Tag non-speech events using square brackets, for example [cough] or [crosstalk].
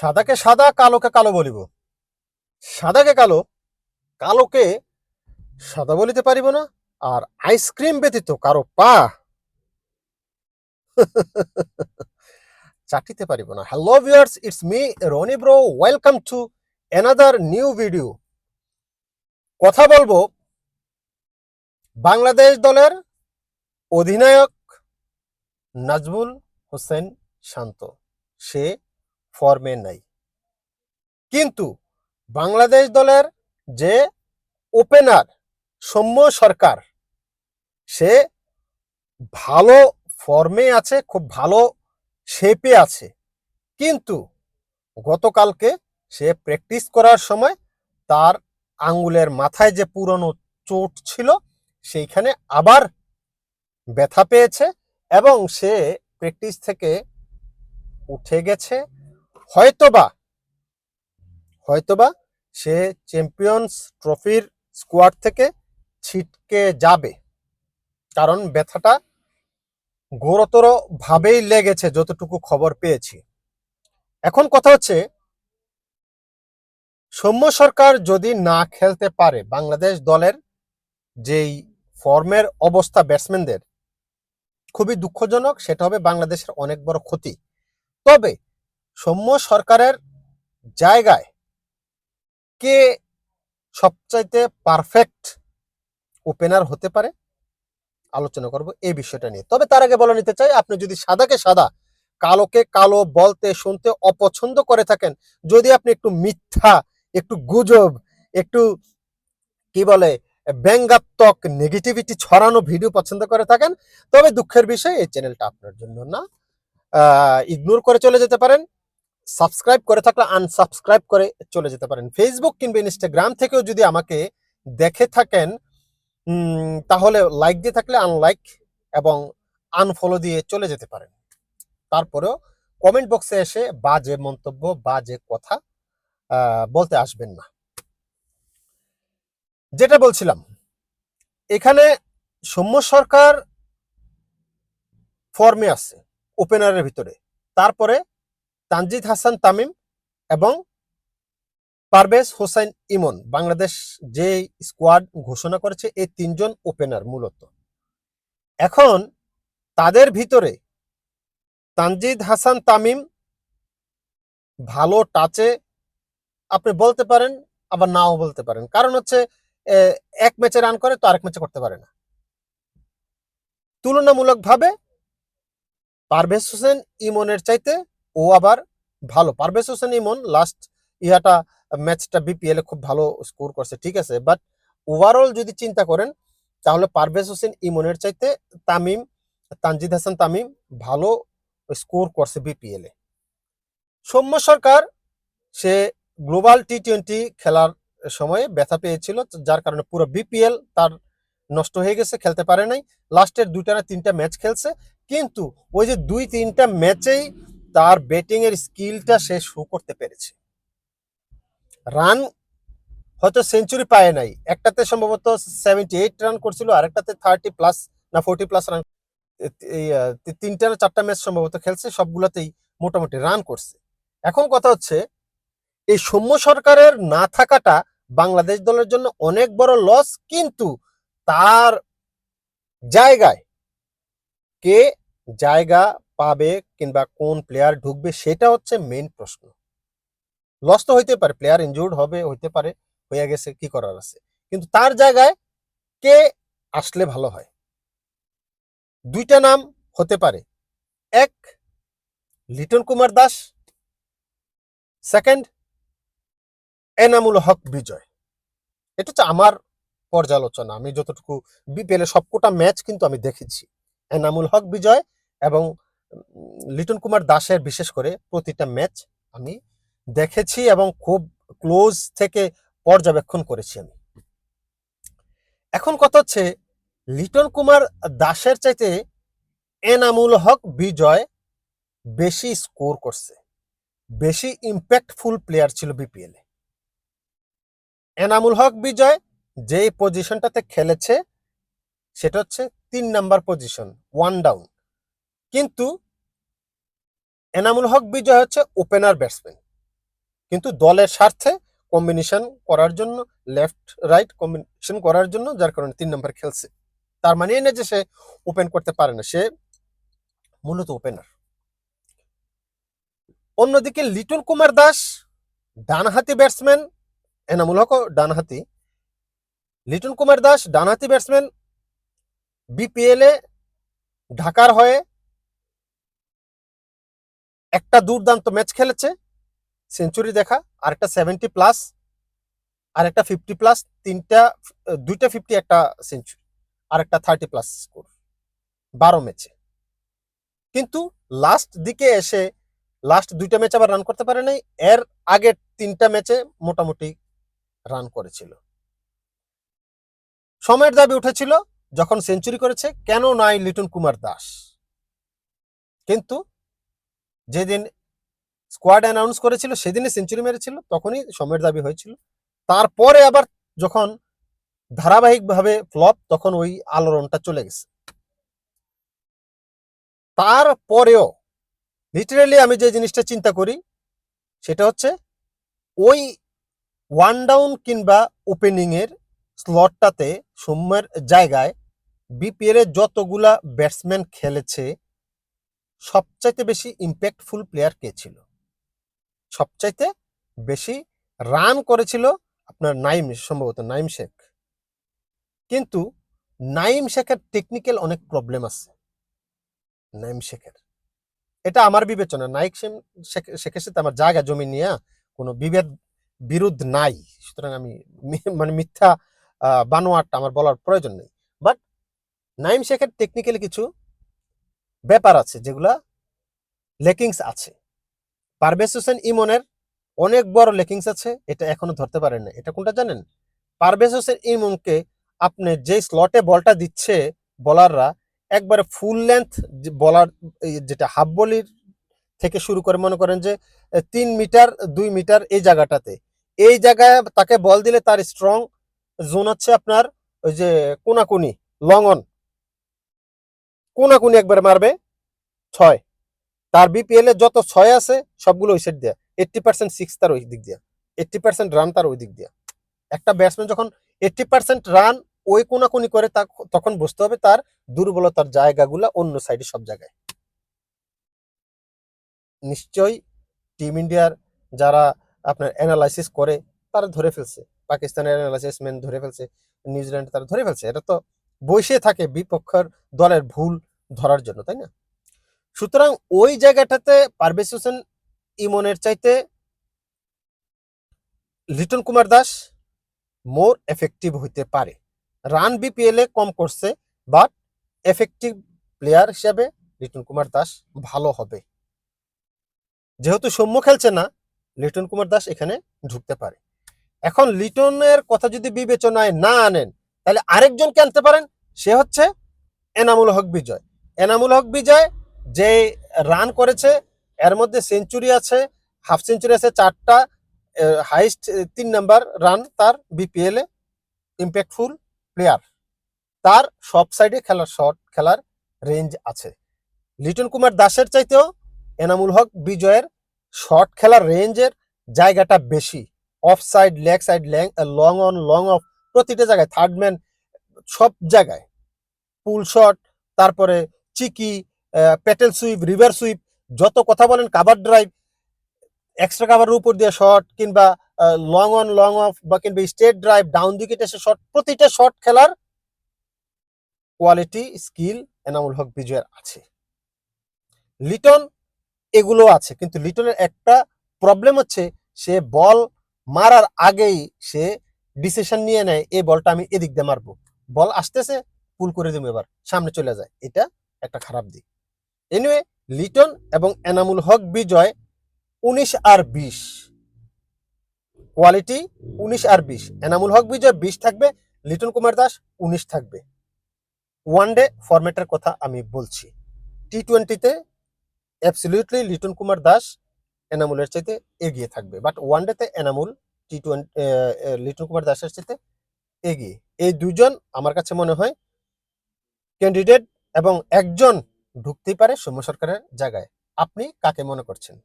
সাদাকে সাদা, কালোকে কালো বলিব। সাদাকে কালো, কালোকে সাদা বলিতে পারিব না, আর আইসক্রিম ব্যতীত কারও পা [laughs] চাটিতে পারিব না। Hello viewers it's me Rony bro welcome to another new video কথা বলব বাংলাদেশ দলের অধিনায়ক নাজমুল হোসেন শান্ত। সে ফর্মে নাই। কিন্তু বাংলাদেশ দলের যে ওপেনার সৌম্য সরকার, সে ভালো ফর্মে আছে, খুব ভালো শেপে আছে। কিন্তু গতকালকে সে প্র্যাকটিস করার সময় তার আঙ্গুলের মাথায় যে পুরনো চোট ছিল, সেইখানে আবার ব্যথা পেয়েছে এবং সে প্র্যাকটিস থেকে উঠে গেছে। হয়তোবা হয়তোবা সে চ্যাম্পিয়ন্স ট্রফির স্কোয়াড থেকে ছিটকে যাবে। কারণ ব্যথাটা ভাবেই লেগেছে যতটুকু খবর পেয়েছি। এখন কথা হচ্ছে, সৌম্য সরকার যদি না খেলতে পারে বাংলাদেশ দলের যেই ফর্মের অবস্থা ব্যাটসম্যানদের খুবই দুঃখজনক, সেটা হবে বাংলাদেশের অনেক বড় ক্ষতি। তবে সৌম্য সরকারের জায়গায় কে সবচাইতে পারফেক্ট ওপেনার হতে পারে? আলোচনা করব এই বিষয়টা নিয়ে। তবে তার আগে বলে নিতে চাই, আপনি যদি সাদাকে সাদা, কালোকে কালো বলতে, শুনতে অপছন্দ করে থাকেন, যদি আপনি একটু মিথ্যা, একটু গুজব, একটু কি বলে, ব্যঙ্গাত্মক নেগেটিভিটি ছড়ানো ভিডিও পছন্দ করে থাকেন, তবে দুঃখের বিষয় এই চ্যানেলটা আপনার জন্য না। ইগনোর করে চলে যেতে পারেন। সাবস্ক্রাইব করে থাকলে আনসাবস্ক্রাইব করে চলে যেতে পারেন। ফেসবুক কিংবা ইনস্টাগ্রাম থেকেও যদি আমাকে দেখে থাকেন তাহলে লাইক দিয়ে থাকলে আনলাইক এবং আনফলো দিয়ে চলে যেতে পারেন। তারপরেও কমেন্ট বক্সে এসে বাজে মন্তব্য বাজে কথা বলতে আসবেন না। যেটা বলছিলাম, এখানে সৌম্য সরকার ফর্মে আছে ওপেনারের ভিতরে। তারপরে তানজিদ হাসান তামিম এবং পারভেজ হোসেন ইমন। বাংলাদেশ যে স্কোয়াড ঘোষণা করেছে, এই তিনজন ওপেনার মূলত। এখন তাদের ভিতরে তানজিদ হাসান তামিম ভালো টাচে আপনি বলতে পারেন, আবার নাও বলতে পারেন। কারণ হচ্ছে এক ম্যাচে রান করে তো আরেক ম্যাচে করতে পারে না। তুলনামূলকভাবে পারভেজ হোসেন ইমনের চাইতে ও আবার ভালো। পারভেজ হোসেন ইমন লাস্ট ইয়াটা ম্যাচটা বিপিএল এ খুব ভালো স্কোর করছে, ঠিক আছে? বাট ওভারঅল যদি চিন্তা করেন, তাহলে পারভেজ হোসেন ইমনের চাইতে তামিম, তানজিদ হাসান তামিম ভালো স্কোর করছে বিপিএল এ। সৌম্য সরকার, সে গ্লোবাল টি টোয়েন্টি খেলার সময়ে ব্যথা পেয়েছিল, যার কারণে পুরো বিপিএল তার নষ্ট হয়ে গেছে, খেলতে পারে নাই। লাস্টের দুইটা না তিনটা ম্যাচ খেলছে, কিন্তু ওই যে দুই তিনটা ম্যাচেই তার ব্যাটিং এর স্কিলটা সে শো করতে পেরেছে। রান হয়তো সেঞ্চুরি পায় নাই। একটাতে সম্ভবত সেভেন্টি এইট রান করছিল, আরেকটাতে থার্টি প্লাস না ফোর্টি প্লাস রান তিনটা না চারটা ম্যাচ সম্ভবত খেলছে, সবগুলোতেই মোটামুটি রান করছে। এখন কথা হচ্ছে, এই সৌম্য সরকারের না থাকাটা বাংলাদেশ দলের জন্য অনেক বড় লস কিন্তু তার জায়গায় কে জায়গা পাবে কিংবা কোন প্লেয়ার ঢুকবে সেটা হচ্ছে মেন প্রশ্ন। লস তো হইতে পারে প্লেয়ার ইনজুর্ড হবে, হইতে পারে হয়ে গেছে, কি করার আছে? কিন্তু তার জায়গায় কে আসলে ভালো হয়? দুইটা নাম হতে পারে। এক, লিটন কুমার দাস। সেকেন্ড এনামুল হক বিজয়। এটা হচ্ছে আমার পর্যালোচনা। আমি যতটুকু বিপিএল সবকটা ম্যাচ কিন্তু আমি দেখেছি। এনামুল হক বিজয় এবং লিটন কুমার দাসের বিশেষ করে প্রতিটা ম্যাচ আমি দেখেছি এবং খুব ক্লোজ থেকে পর্যবেক্ষণ করেছি আমি। এখন কথা হচ্ছে, লিটন কুমার দাসের চাইতে এনামুল হক বিজয় বেশি স্কোর করছে, বেশি ইম্প্যাক্টফুল প্লেয়ার ছিল বিপিএল এনামুল হক বিজয় যেই পজিশনটাতে খেলেছে, সেটা হচ্ছে তিন নাম্বার পজিশন ওয়ান ডাউন কিন্তু এনামুল হক বিজয় হচ্ছে ওপেনার ব্যাটসম্যান কিন্তু দলের স্বার্থে কম্বিনেশন করার জন্য লেফট রাইট কম্বিনেশন করার জন্য যার কারণে তিন নম্বর খেলছে। তার মানে এই না যে সে ওপেন করতে পারে না, সে মূলত ওপেনার অন্যদিকে লিটন কুমার দাস, ডানহাতি ব্যাটসম্যান এনামুল হক ডানহাতি। লিটন কুমার দাস, ডানহাতি ব্যাটসম্যান বিপিএল ঢাকার হয়ে একটা দুর্দান্ত ম্যাচ খেলেছে সেঞ্চুরি দেখা আর একটা সেভেন্টি প্লাস আর একটা ফিফটি প্লাস তিনটা, দুইটা ফিফটি একটা সেঞ্চুরি আর একটা থার্টি প্লাস স্কোর বারো ম্যাচে কিন্তু লাস্ট দিকে এসে লাস্ট দুইটা ম্যাচ আবার রান করতে পারে নাই এর আগের তিনটা ম্যাচে মোটামুটি রান করেছিল। সময়ের দাবি উঠেছিল, যখন সেঞ্চুরি করেছে, কেন নাই লিটন কুমার দাস? কিন্তু যেদিন স্কোয়াড অ্যানাউন্স করেছিল, সেদিনই সেঞ্চুরি মেরেছিল, তখনই সময়ের দাবি হয়েছিল। তারপরে আবার যখন ধারাবাহিকভাবে ফ্লপ তখন ওই আলোড়নটা চলে গেছে। তারপরেও লিটারেলি আমি যে জিনিসটা চিন্তা করি, সেটা হচ্ছে ওই ওয়ান ডাউন কিংবা ওপেনিং এর স্লটটাতে সৌম্যের জায়গায় বিপিএল এর যতগুলা ব্যাটসম্যান খেলেছে সবচাইতে বেশি ইম্প্যাক্টফুল প্লেয়ার কে ছিল? সবচাইতে বেশি রান করেছিল আপনার নাইম সম্ভবত নাইম শেখ। কিন্তু নাইম শেখের টেকনিক্যাল অনেক প্রবলেম আছে। নাইম শেখের। এটা আমার বিবেচনা। নাইক শেখ- শেখের সাথে আমার জায়গা জমি নিয়ে কোনো বিভেদ বিরোধ নাই। সুতরাং আমি মানে মিথ্যা আহ, বানোয়াটটা আমার বলার প্রয়োজন নেই। বাট নাইম শেখের টেকনিক্যালি কিছু ব্যাপার আছে যেগুলা লেকিংস আছে। পারভেজ হোসেন ইমনের অনেক বড় লেকিংস আছে, এটা এখনও ধরতে পারেন না এটা কোনটা জানেন? পারভেজ হোসেন ইমনকে আপনি যে স্লটে বলটা দিচ্ছে বলাররা একবারে ফুল লেন্থ বলার যেটা হাফ বলির থেকে শুরু করে মনে করেন যে তিন মিটার, দুই মিটার এই জায়গাটাতে। এই জায়গায় তাকে বল দিলে তার স্ট্রং জোন হচ্ছে আপনার ওই যে কোনাকুনি লং অন কোনাকুনি একবার মারবে? ছয়। তার বিপিএল এ যত ছয় আছে, সবগুলো ওই সাইড দিয়া। এইটটি পার্সেন্ট সিক্স তার ওই দিক দিয়া। এইটটি পার্সেন্ট রান তার ওই দিক দিয়া। একটা ব্যাটসম্যান যখন এইটটি পার্সেন্ট রান ওই কোনাকুনি করে, তা- তখন বুঝতে হবে তার দুর্বলতার জায়গাগুলো অন্য সাইডে সব জায়গায়। নিশ্চয়ই টিম ইন্ডিয়ার যারা আপনার অ্যানালাইসিস করে, তারা ধরে ফেলছে। পাকিস্তানের অ্যানালাইসিস ম্যান ধরে ফেলছে, নিউজিল্যান্ড তারা ধরে ফেলছে। এটা তো বসে থাকে বিপক্ষের দলের ভুল। ধরার জন্য, তাই না? সুতরাং ওই জায়গাটাতে পারভেজ হোসেন ইমনের চাইতে লিটন কুমার দাস মোর এফেক্টিভ হইতে পারে। রান বিপিএল এ কম করছে বাট এফেক্টিভ প্লেয়ার হিসাবে লিটন কুমার দাস ভালো হবে। যেহেতু সৌম্য খেলছে না, লিটন কুমার দাস এখানে ঢুকতে পারে। এখন লিটনের কথা যদি বিবেচনায় না আনেন, তাহলে আরেকজনকে আনতে পারেন, সে হচ্ছে এনামুল হক বিজয়। এনামুল হক বিজয়, যে রান করেছে, এর মধ্যে সেঞ্চুরি আছে হাফ সেঞ্চুরি আছে চারটা হাইস্ট তিন নাম্বার রান তার বিপিএল এ ইম্প্যাক্টফুল প্লেয়ার তার সব সাইডে খেলার শট খেলার রেঞ্জ আছে। লিটন কুমার দাসের চাইতেও এনামুল হক বিজয়ের শট খেলার রেঞ্জের জায়গাটা বেশি। Off side leg side long on long off প্রতিটা জায়গায় থার্ড ম্যান সব জায়গায়। পুল শট তারপরে cheeky paddle sweep, reverse sweep, যত কথা বলেন কাভার ড্রাইভ, এক্সট্রা কাভারের উপর দিয়ে শট কিংবা লং অন লং অফ বা কিংবা স্টেট ড্রাইভ ডাউন উইকেট এসে শট প্রতিটা শট খেলার কোয়ালিটি স্কিল এনামুল হক বিজয়ের আছে। লিটন এগুলো আছে, কিন্তু লিটনের একটা প্রবলেম হচ্ছে, সে বল মারার আগেই সে ডিসিশন নিয়ে নেয়, এই বলটা আমি এদিক দিয়ে মারবো। বল আসতেছে পুল করে দেবো এবার, সামনে চলে যায়। এটা একটা খারাপ দিক। এনিওয়ে লিটন এবং এনামুল হক বিজয় উনিশ আর বিশ। কোয়ালিটি উনিশ আর বিশ। এনামুল হক বিজয় বিশ থাকবে লিটন কুমার দাস উনিশ থাকবে। ওয়ান ডে ফরম্যাটের কথা আমি বলছি। টি টোয়েন্টিতে অ্যাবসলিউটলি লিটন কুমার দাস এনামুলের চাইতে এগিয়ে থাকবে। বাট ওয়ান ডেতে এনামুল টি টোয়েন্টি লিটন কুমার দাসের চাইতে এগিয়ে। এই দুজন আমার কাছে মনে হয় ক্যান্ডিডেট এবং একজন ঢুকতেই পারে সৌম্য সরকারের জায়গায়। আপনি কাকে মনে করছেন?